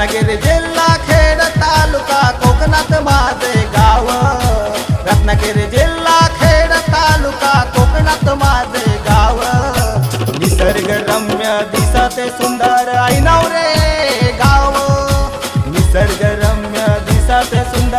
रत्नागिरी जिल्हा खेड तालुका कोकणात माझे गाव. रत्नागिरी जिल्हा खेड तालुका कोकणात माझे गाव. निसर्गरम्य दिसते सुंदर ऐनव रे गाव. निसर्गरम्य दिसते सुंदर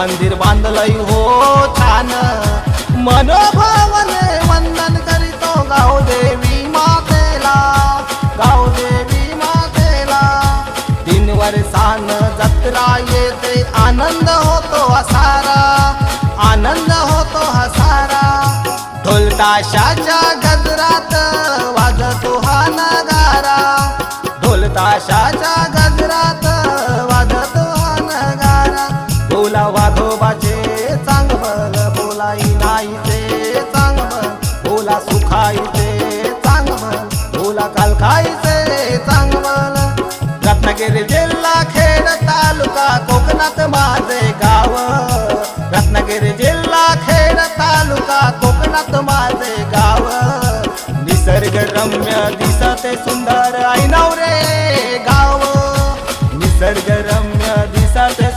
मंदिर बांधलंय हो छान. मनोभावने वंदन करीतो गाव देवी मातेला. गाव देवी मातेला. तीन वर्षान जत्रा येते आनंद होतो हसारा आनंद होतो हसारा ढोलताशाच्या गजरात वाजतो हा नगारा. ढोलताशाच्या बोला चांग मन बोला सुखायचे चांग मन बोला कालखाईचे चांगल. रत्नागिरी जिल्हा खेड तालुका कोकणात माझे गाव. रत्नागिरी जिल्हा खेड तालुका कोकणात माझे गाव. निसर्ग रम्य दिसते सुंदर ऐनव रे गाव. निसर्ग रम्य दिसते